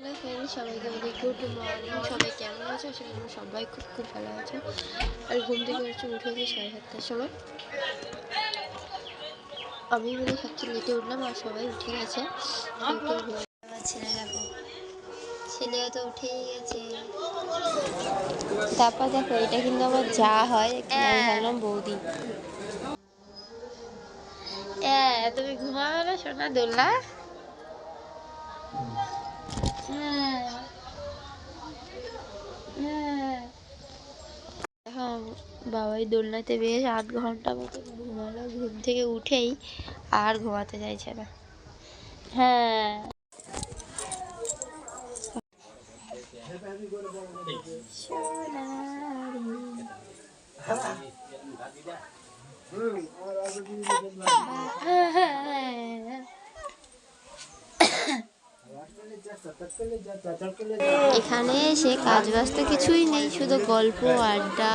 Hello friend সবাইকে বলি good morning সবাই কেমন আছো? আশা করি সবাই খুব খুব ভালো আছো। আর ঘুম থেকে হচ্ছে উঠেছি সাড়ে সাতটার সময়। আমি মানে সবচেয়ে লেটে উঠলাম আর সবাই উঠে গেছে। ছেলে দেখো। ছেলেও তো উঠেই গেছে। তারপর দেখো এটা কিন্তু আমার যা হয় ভাবলাম বৌদি। তুমি ঘুমাবে না সোনা দোল্লা হ্যাঁ বাবাই দোলনাতে বেশ আধ ঘণ্টা মতো ঘুমালো। ঘুম থেকে উঠেই আর ঘুমাতে চাইছে না। হ্যাঁ। এখানে এসে কাজ বাজ তো কিছুই নেই, শুধু গল্প, আড্ডা,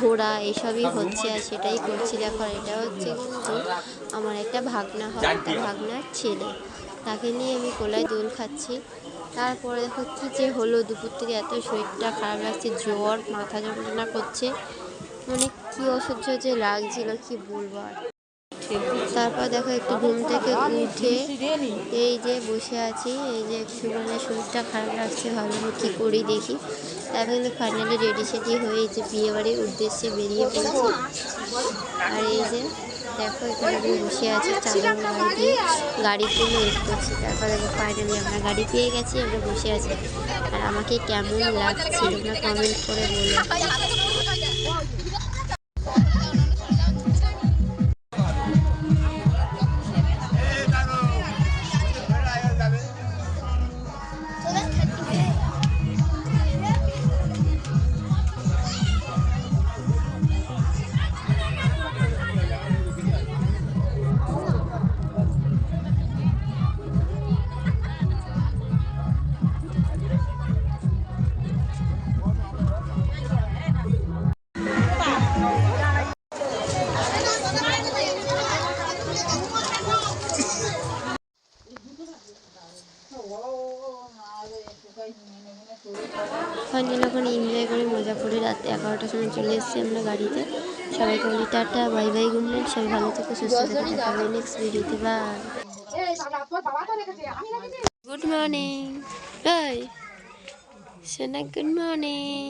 ঘোরা এসবই হচ্ছে আর সেটাই করছি। আর এটা হচ্ছে কিন্তু আমার একটা ভাগনা হয়, একটা ভাগনার ছেলে। তাকে নিয়ে আমি কোলায় দোল খাচ্ছি। তারপরে কী যে হলো, দুপুর থেকে এত শরীরটা খারাপ লাগছে, জ্বর, মাথা যন্ত্রণা করছে। মানে কী অসহ্য যে লাগছিল, কি বলব আর? তারপর দেখো একটু ঘুম থেকে উঠে এই যে বসে আছি, এই যে একটু মানে শরীরটা খারাপ লাগছে, ভাবলাম কী করি দেখি। তারপর কিন্তু ফাইনালি রেডি সেডি হয়ে এই যে বিয়ে বাড়ির উদ্দেশ্যে বেরিয়ে পড়েছি। আর এই যে দেখো এখানে আমি বসে আছি চাদর গাড়ি দিয়ে গাড়ির জন্য ওয়েট করছি। তারপর দেখো ফাইনালি আমরা গাড়ি পেয়ে গেছি, আমরা বসে আছি। আর আমাকে কেমন লাগছে, তোমরা কমেন্ট করে বলো। ফাইনালি এখন এনজয় করে, মজা করে, রাত এগারোটার সময় চলে এসেছি আমরা গাড়িতে। সবাইকে বলি টাটা, বাই বাই নাইট সবাই ভালো থেকে, সুস্থ থেকে, দেখা নেক্সট ভিডিওতে বাই গুড মর্নিং বাই সোনা গুড মর্নিং